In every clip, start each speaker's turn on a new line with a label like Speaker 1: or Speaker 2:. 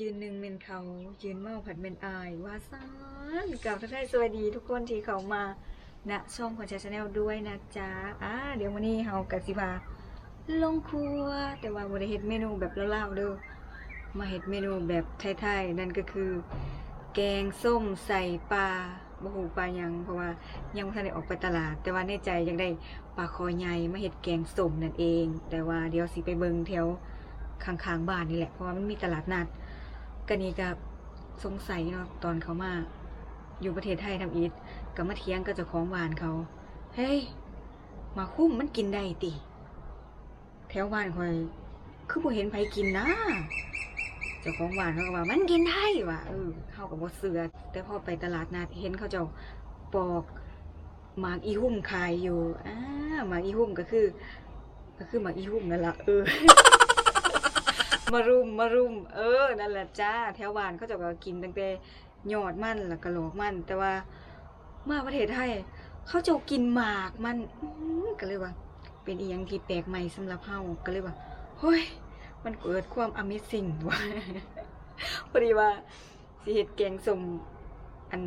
Speaker 1: ยืนหนึ่งเป็นเขายืนเมาผัดเป็นอายว่าซ่านกับทักทายสวัสดีทุกคนที่เขามาณช่องของชาชาแนลด้วยนะจ๊ะอ่าเดี๋ยววันนี้เฮากับสิบาลงครัว แต่ว่าบ่ได้เฮ็ดเมนูแบบเล่าๆเด้อมาเฮ็ดเมนูแบบไทยๆนั่นก็คือ แกงส้มใส่ปลาบ่ฮู้ปลายังเพราะว่ายังบ่ทันได้ออกไปตลาด แต่ว่าในใจยากได้ปลาคอใหญ่มาเฮ็ดแกงส้มนั่นเอง แต่ว่าเดี๋ยวสิไปเบิงแถวข้างๆบ้านนี่แหละเพราะว่ามันมีตลาดนัด กันนี้ก็สงสัยเนาะตอนเขามาอยู่ประเทศไทยทำอีทก็มาเถียงกับเจ้าของบ้านเขา เฮ้ย มาคุ้มมันกินได้ติแถวบ้านคอย คือบ่เห็นไผกินนะเจ้าของบ้านเขาก็ว่ามันกินได้ว่ะเออเข้ากับบ่เสือ แต่พอไปตลาดนัดเห็นเขาเจ้าปอกหมากอีหุ่มขายอยู่อ่าหมากอีหุ่มก็คือ ก็คือหมากอีหุ่มนั่นละเออ มารุมมารุม เออ นั่นแหละจ้า แถวบ้านเขาเจะก็กินตั้งแต่ยอดมันแล้วก็โหลกมัน แต่ว่ามาประเทศไทยเขาเจะกินหมากมันก็เลยว่า เป็นอีหยังที่แปลกใหม่สำหรับเฮาก็เลยว่าเฮ้ย มันเกิดความ Amazing ว่ะพอดีว่าสิเฮ็ดแกงสมอัน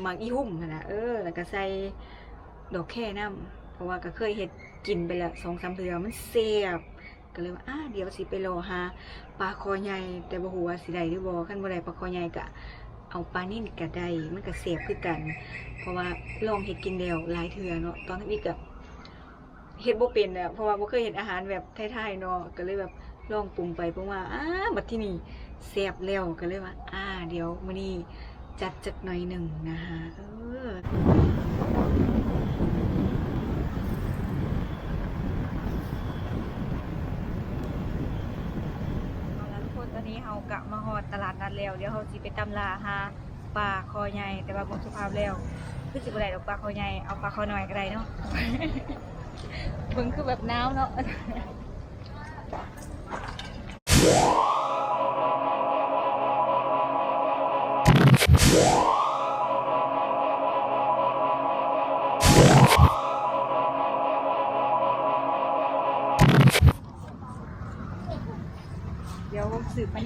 Speaker 1: หมากอีหุ่มนะเออ แล้วก็ใส่ดอกแค่น้ำเพราะว่าก็เคยเฮ็ดกินไปแล้วสองสามเทือมันแซ่บ ก็เลยว่าอ่าเดี๋ยวสิไปรอหาปลาคอใหญ่แต่บ่ฮู้ว่าสิได้หรือบ่คันบ่ได้ปลาคอใหญ่ก็เอาปลานิ่นก็ได้มันก็แซ่บคือกัน เพราะว่าลองเฮ็ดกินแล้วหลายเทื่อเนาะตอนนั้นอีกก็เฮ็ดบ่เป็นอะเพราะว่าบ่เคยเฮ็ดอาหารแบบไทยๆเนาะก็เลยแบบลองปรุงไปปรุงมาอ้าบัดที่นี่แซ่บแล้วก็เลยว่าอ่าเดี๋ยวมื้อนี้จัดจักหน่อยหนึ่งนะคะเออ เอาละทุกค นตอนนี้เฮากะมาฮอดตลาดนัดแล้วเดี๋ยวเฮาสิไปตำลาหาปลาคอใหญ่แต่ว่าบ่สุภาพแล้วคือสิบ่ได้ดอกปลาคอใหญ่เอาปลาคอน้อยก็ได้เนาะเบิ่งคือแบบหนาวเนาะ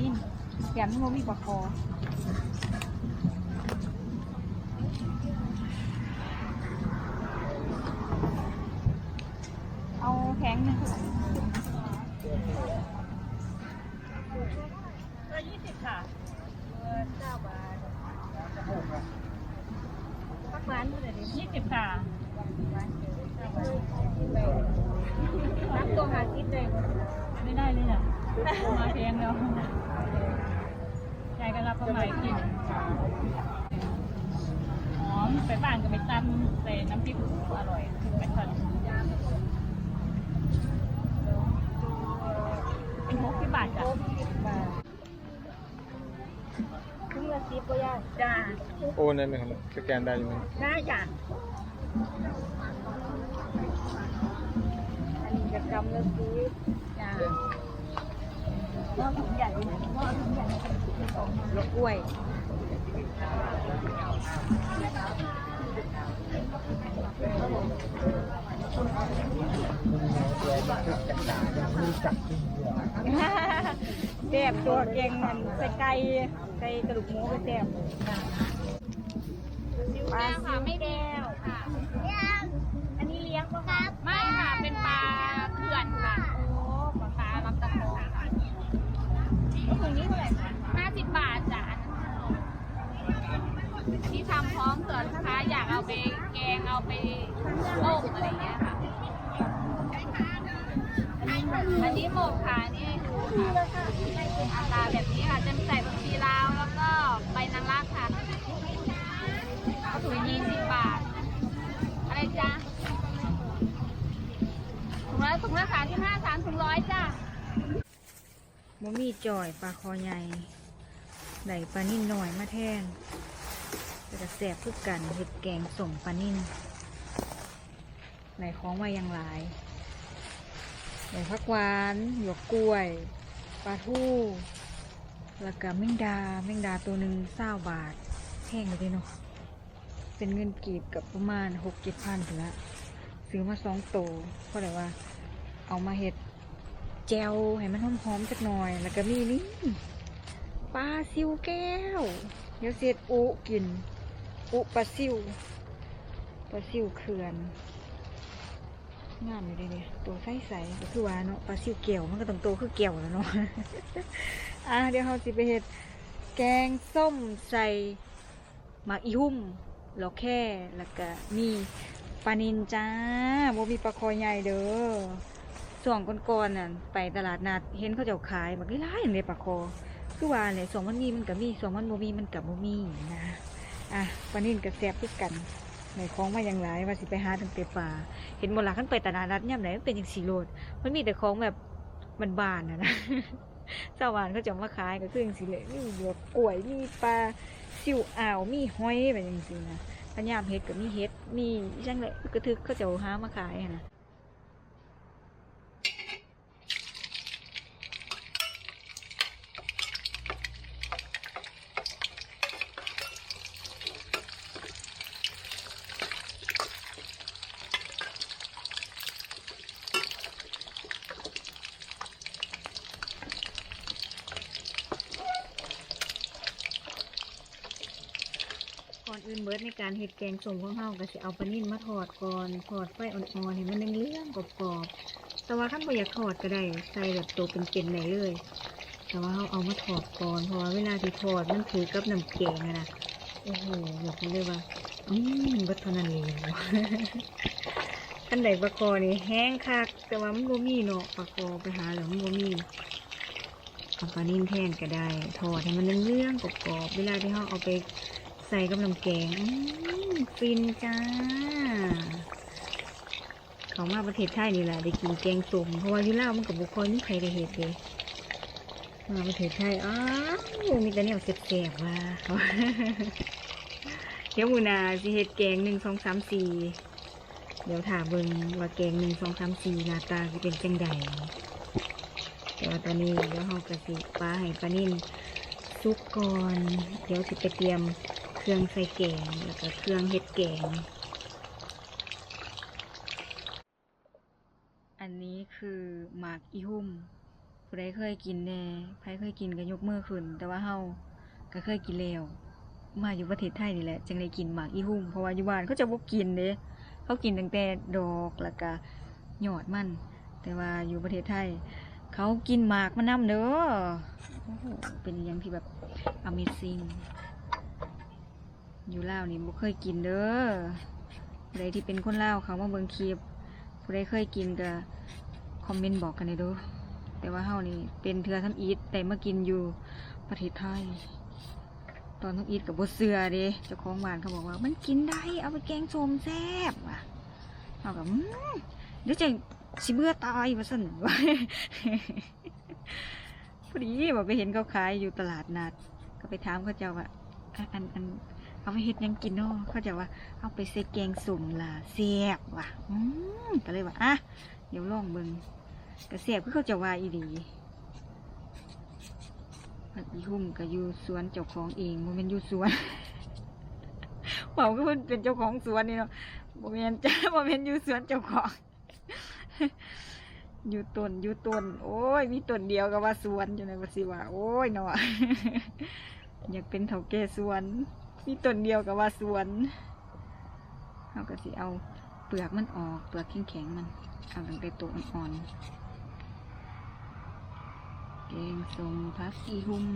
Speaker 1: ดี๋ยวสืบมานี่แถมนี่บ่มีปลาคอเอาแข็งหนึงค่ะตัวยี่สิบค่ะเก้าบาทปักหวานเท่าไหร่ยี่สิบค่ะรับตัวหาคิดเลย
Speaker 2: ไม่ได้เลยอะ มาแพงแล้วใจก็รับเข้ามาอีกทีหนึ่งหอมไปบ้านก็ไปตำใส่น้ำพริกอร่อยไปทอดเป็นหก สิบบาทจ้ะ
Speaker 1: ครึ่งละสิบก็ยาก
Speaker 2: จ้า
Speaker 3: โอนได้ไหมครับสแกนได้ไหม
Speaker 2: ได้จ้ะ
Speaker 1: อันนี้จะกำละสิบ
Speaker 2: จ้าหม้อถุงใหญ่ไหมหม้อถุงใหญ่
Speaker 1: ลูกกล้วย
Speaker 2: แซ่บตัวเก่งมันใส่ไก่ใส่กระดูกหมูก็แซ่บ
Speaker 1: ปลา
Speaker 4: ค่ะไม่แดวค่ะ
Speaker 2: อันนี้เลี้ยงปะคะ
Speaker 4: ไม่ค่ะ เป็นปลาเขื่อนค่ะ
Speaker 2: โอ้ปลา
Speaker 4: ปลาลำตะโกค่ะ
Speaker 2: แล้วถุงนี้เท่าไหร่คะ
Speaker 4: ห้าสิบบาทจ้ะที่ทำพร้อมเผื่อลูกค้าอยากเอาไปแกงเอาไปต้มอะไรอย่างเงี้ยค่ะ อันนี้หมกค่ะนี่ค่ะอาตาแบบนี้ค่ะจะใส่ผักชีลาวแล้วก็ใบนางรากค่ะถุงยี่สิบบาท อะไรจ๊ะถุงละถุงละสามสิบห้าสามถุงร้อยจ้ะ
Speaker 1: บ่มีจ่อยปลาคอใหญ่ได้ปลานิ่นหน่อยมาแทนแต่แสบคือกันเห็ดแกงส่งปลานิ่นไหนของมาอย่างหลาย ไหนผักหวานหยวกกล้วย ปลาทู่แล้วก็แมงดาแมงดาตัวหนึ่งเศร้าบาทแพงเลยเนาะเป็นเงินกีบกับประมาณหกเจ็ดพันถึงละซื้อมาสองโตวเพราะอะไรว่า เอามาเห็ดแจวให้มันหอมๆสักหน่อย แล้วก็มีนี่ปลาซิวแก้ว เดี๋ยวเสร็จอุกิน อุปลาซิวปลาซิวเขื่อน งามอยู่เลยเนี่ยตัวใสใสก็คือว่าเนาะปลาซิวเกี่ยวมันก็ต้องโตคือเกี่ยวแล้วเนาะอะเดี๋ยวเราสิไปเฮ็ดแกงส้มใส่หมักอีหุ่มแล้วแค่แล้วก็มีปลานินจ้าบ่มีปลาคอใหญ่เด้อส่วงก่อนๆน่ะไปตลาดนัดเห็นเขาเจ้าขายบักหลายๆเลยปลาคอ คือว่าเนี่ยส่วงมันมีมันก็มีส่วงมันบ่มีมันก็บ่มีนะอะปลานินก็แซ่บคือกัน ในของมาอย่างหลายว่าสิไปหาตั้งแต่ป่า เห็นหมดละขั้นไปตลาดนัดย่ำไหนมันเป็นอย่างสีโรดมันมีแต่ของแบบบานนะนะชาวบ้านเขาจะเอามาขายก็คืออย่างสีเลยมีหยวกกล้วยมีปลาซิวอ่าวมีหอยแบบอย่างสีนะพญามเฮ็ดกับมีเฮ็ดมีจังเลยกระทึกเขาจะเอาหามาขายนะ อนอื่นเบิดในการเฮ็ดแกงส้มของเฮาก็สิเอาปลานิ่นมาทอดก่อนทอดไฟอ่อนๆให้มันเลื่องๆกรอบๆแต่ว่าคันบ่อยากทอดก็ได้ใส่แบบตัวเป็นๆได้เลย แต่ว่าเฮาเอามาทอดก่อนเพราะว่าเวลาที่ทอดมันถือกับน้ำแกงอะนะโอ้โหบอกเลยว่าอืมบิดเท่านั้นเองคันใดปลาคอนี่แห้งคักแต่ว่ามันบ่มีเนาะปลาคอไปหาแล้วมันบ่มีเอาปลานิ่มแทนก็ได้ ทอดให้มันเรื่องๆกรอบๆเวลาที่เราเอาไป ใส่กับน้ำแกงฟินจ้า เขามาประเทศไทยนี่แหละได้กินแกงส้มเพราะว่าอยู่ลาวมันกับบุคคลไม่ใครได้เห็ดเลยมาประเทศไทยอ้าวมีแต่เนี่ยเสียบๆว่าเดี๋ยวมูนาสิเห็ดแกงหนึ่งสองสามสี่เดี๋ยวถามเบิ่งว่าแกงหนึ่งสองสามสี่หน้าตาจะเป็นจังใดแต่ว่าตอนนี้เดี๋ยวเรากระสิปลาให้ปลานิ่มซุกก่อน เดี๋ยวสิไปเตรียม เครื่องใส่แกง แล้วก็เครื่องเฮ็ดแกง อันนี้คือหมากอีหุ่มผู้ใดเคยกินแน่ใครเคยกินก็ยกมือขึ้น แต่ว่าเฮาก็เคยกินแล้ว มาอยู่ประเทศไทยนี่แหละ จึงได้กินหมากอีหุ่มเพราะว่าอยู่บ้านเขาจะบ่กินเด้เขากินตั้งแต่ดอกแล้วก็ยอดมัน แต่ว่าอยู่ประเทศไทย เขากินหมากมันน้ำเด้อเป็นอหยังที่แบบ Amazing อยู่ลาวนี่บ่เคยกินเด้อผู้ใดที่เป็นคนลาวเขามาเบิ่งคลิปผู้ใดเคยกินก็คอมเมนต์บอกกันเลยด้อแต่ว่าเฮานี่เป็นเทือทำอีทแต่มากินอยู่ประเทศไทย ตอนทำอีทกับบ่เสือเด้เจ้าของบ้านเขาบอกว่ามันกินได้เอาไปแกงส้มแซ่บว่ะเฮากับเดี๋ยวจะสิเบื่อตายว่าสั่นพอดีบอกไปเห็นเขาขายอยู่ตลาดนัดก็ไปถามเขาเจ้าว่าอะอันอัน เอาไปเฮ็ดยังกินเนาะเขาจ้าว่าเอาไปใส่แกงสุ่มล่ะแซ่บว่ะอืมก็เลยว่าอะเดี๋ยวลองเบิ่งก็แซ่บคือเขาจะว่าอีดีผักอีหุ่มก็อยู่สวนเจ้าของเองบ่แม่นอยู่สวนเว่าก็เพิ่นเป็นเจ้าของสวนนี่เนาะบ่แม่นจ้าบ่แม่นอยู่สวนเจ้าของอยู่ต้นอยู่ต้นโอ้ย มีต้นเดียวก็ว่าสวนอยู่ในภาษีว่า โอ้ยเนาะอยากเป็นเถาแก่สวน มีต้นเดียวก็ว่าสวนเราก็สิเอาเปลือกมันออกเปลือกแข็งๆมัน เอาตั้งแต่ตัวอ่อนๆแกงส้มพักอีหุ่ม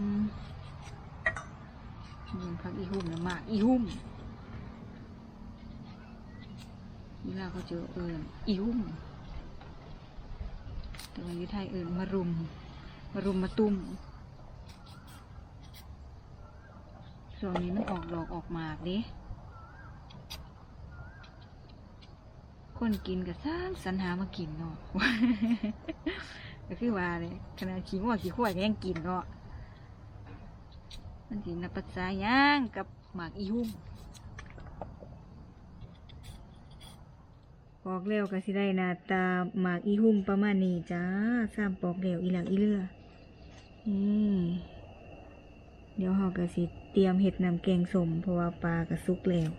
Speaker 1: นี่พักอีหุ่มนะมากอีหุ่มเวลาเขาเจอเอิญอีหุ่มแต่ว่าอยู่ไทยเอิญมารุม มารุมมาตุ้ม ส่วนนี้มันออกดอกออกหมากด้คนกินก็สร้างสรรหามากินเนาะก็คือว่าเลยขนาดขี้งัวขี้ข้วยก็ยังกินเนาะมันสินับภาษาย่างกับหมากอีหุ่มปอกแล้วก็สิได้หน้าตาหมากอีหุ่มประมาณนี้จ้าสามปอกแล้วอีหลังอีเลือนี่ เดี๋ยวเราก็สิเตรียมเห็ดน้ำแกงสมเพราะว่าปลาก็สุกแล้ว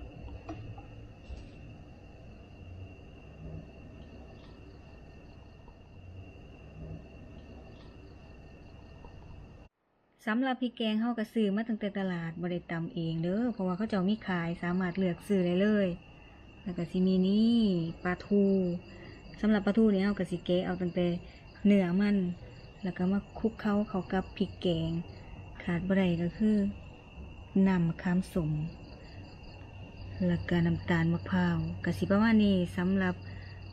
Speaker 1: สำหรับพริกแกงเฮาก็ซื้อมาตั้งแต่ตลาดบ่ได้ตำเองเด้อเพราะว่าเขาเจ้ามีขายสามารถเลือกซื้อได้เลย แล้วก็สิมีนี่ปลาทูสำหรับปลาทูนี่เฮาก็สิแกะเอาตั้งแต่เนื้อมัน แล้วก็มาคลุกเคล้าเขากับพริกแกง ขาดบ่ได้ก็คือน้ำมะขามสมแล้วก็น้ำตาลมะพร้าวก็สิประมาณนี้สำหรับ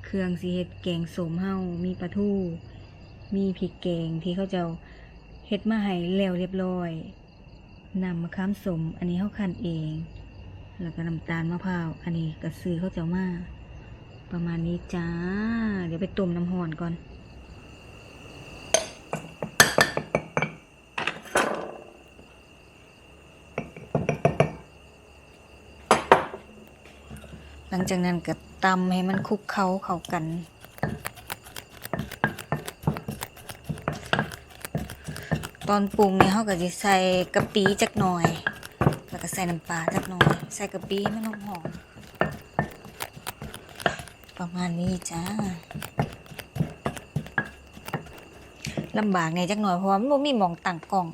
Speaker 1: เครื่องสิเฮ็ดแกงสมเฮามีปลาทูมีพริกแกงที่เขาจ้าเฮ็ดมาให้แล้วเรียบร้อยนำมะขามสม อันนี้เฮาคั้นเอง แล้วก็น้ำตาลมะพร้าว อันนี้ก็ซื้อเขาเจ้ามา ประมาณนี้จ้า เดี๋ยวไปต้มน้ำห่อนก่อน หลังจากนั้นก็ตำให้มันคลุกเคล้าเข้ากัน ตอนปรุงเนี่ยเขาก็จะใส่กะปิจักหน่อย แล้วก็ใส่น้ำปลาจักหน่อย ใส่กะปิให้มันหอมๆประมาณนี้จ้าลำบากในจักหน่อยเพราะว่ามันมีหมองตั้งกล้อง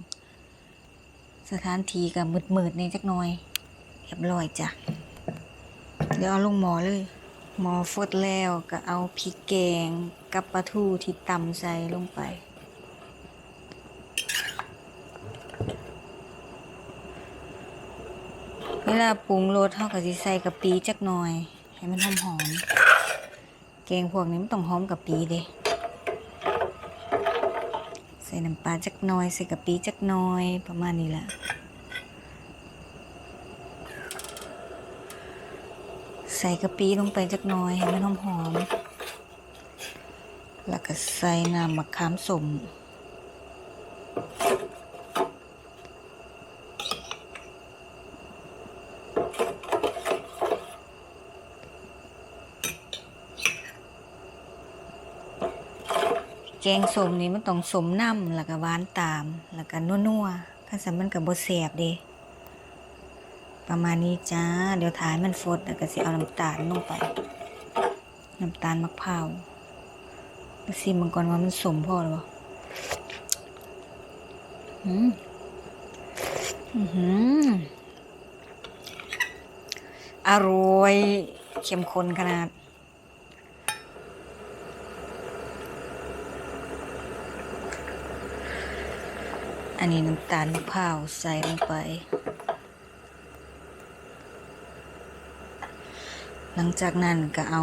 Speaker 1: สถานที่ก็มืดๆในจักหน่อยเรียบร้อยจ้ะ ดี๋ยวเอาลงหมอเลย หมอฟดแล้วก็เอาพริกแกงกับปลาทูที่ตำใส่ลงไปเวลาปรุงรสเท่ากับสิใส่กะปิจักหน่อย ให้มันหอมหอมแกงพวกนี้มันต้องหอมกะปิเด้ใส่น้ำปลาจักหน่อย ใส่กะปิจักหน่อยประมาณนี้แหละ ใส่กะปิลงไปจักหน่อยให้มันหอมหอมแล้วก็ใส่น้ำมะขามสมแกงสมนี่มันต้องสมน้ำแล้วก็หวานตาม แล้วก็นัวๆถ้าสันมันกับบดแสบเด้ ประมาณนี้จ้า เดี๋ยวถ่ายมันฟดแล้วก็สิเอาน้ำตาลลงไป น้ำตาลมะพร้าวมาซิมมันก่อนว่ามันสมพอหรือเปล่าอืมอื้อหืออร่อยเข้มข้นขนาด อันนี้น้ำตาลมะพร้าวใส่ลงไป ลังจากนั้นก็เอา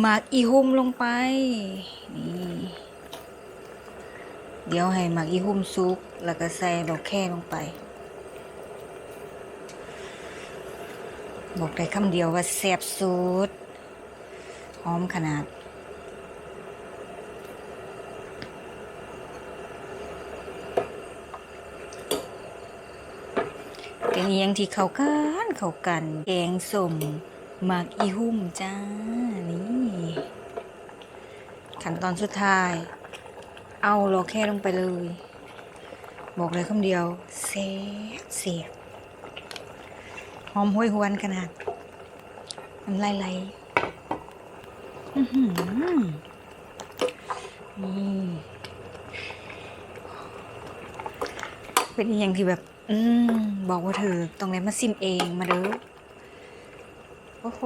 Speaker 1: หมากอีหุ่มลงไป นี่ เดี๋ยวให้หมากอีหุ่มซุก แล้วก็ใส่ดอกแค่ลงไป บอกได้คำเดียวว่าแซ่บสุดหอมขนาดเป็นอิหยังที่เข้ากัน เข้ากัน แกงสม หมากอีหุ่มจ้า นี่ ขั้นตอนสุดท้าย เอาโลแค่ลงไปเลย บอกเลยคำเดียว เสียเสียหอมห้วยหวนขนาดมันไล่ไล่อื้อหือนี่เป็นอย่างที่แบบ อืมบอกว่าเธอต้องได้มาซิมเองมาเด้อ โอ้โห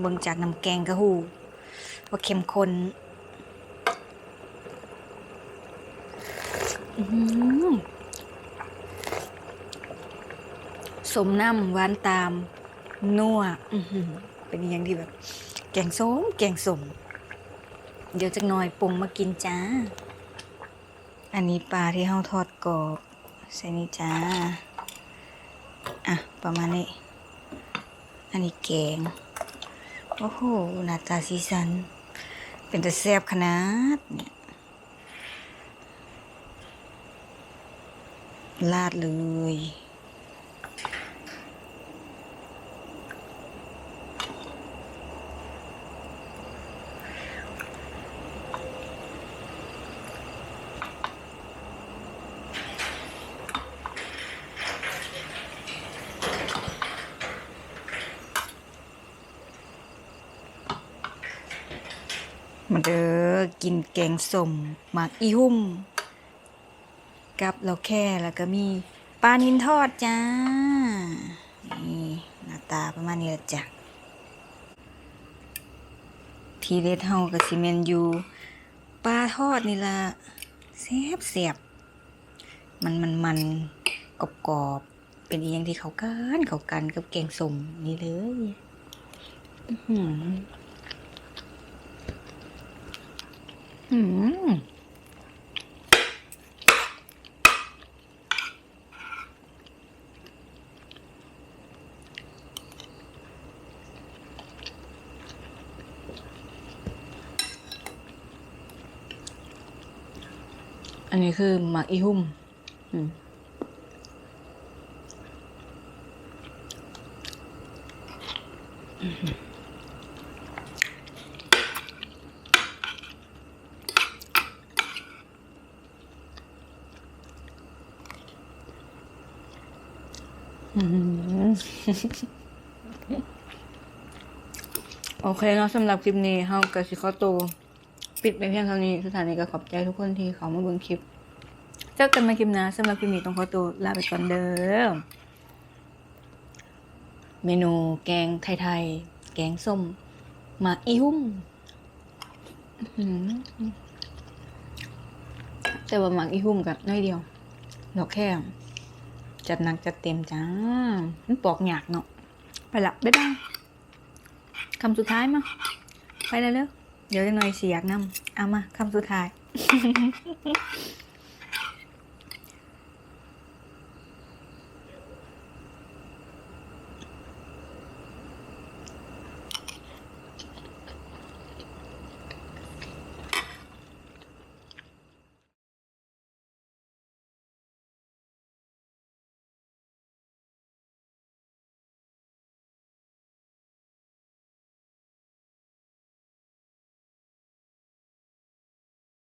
Speaker 1: เบิ่งจากน้ำแกงกะหูว่าเข้มข้นสมน้ำหวานตาม นัวเป็นอย่างที่แบบ แกงส้ม แกงสม เดี๋ยวจักหน่อยปรุงมากินจ้า อันนี้ปลาที่เฮาทอดกรอบ ใส่นี่จ้า อะ ประมาณนี้ อันนี้แกง โอ้โหหน้าตาสีสัน เป็นแต่แซ่บขนาดเนี่ยลาดเลย มาเด้อ กินแกงส้มหมากอีหุ่มกับเราแค่แล้วก็มีปลานินทอดจ้า นี่หน้าตาประมาณนี้ละจ้ะ ทีเด็ดเฮากับซีเมนอยูปลาทอดนี่ละแซ่บเสียบมันมันมันกรอบกรอบๆเป็นอีหยังที่เขากันเขากันกับแกงส้มนี่เลย อื้ อืมอันนี้คือหมักอีหุ่มอืมอืม โอเคเนาะสำหรับคลิปนี้เฮากับสิขอตัวปิดไปเพียงเท่านี้สถานีก็ขอบใจทุกคนที่เขามาเบิ่งคลิปเจอกันมาคลิปหน้าสำหรับคลิปนี้ต้องขอตัวลาไปก่อนเด้อเมนูแกงไทยๆ แกงส้มหมาอีหุ่มแต่ว่าหมักอีหุ่มกับน้อยเดียวดอกแค่ จัดหนักจัดเต็มจ้า มันปอกหยากเนาะ ไปละบ๊ายบายคำสุดท้ายมา ไปเลยเร็วเดี๋ยวจะหน่อยเสียกน้ำเอามาคำสุดท้าย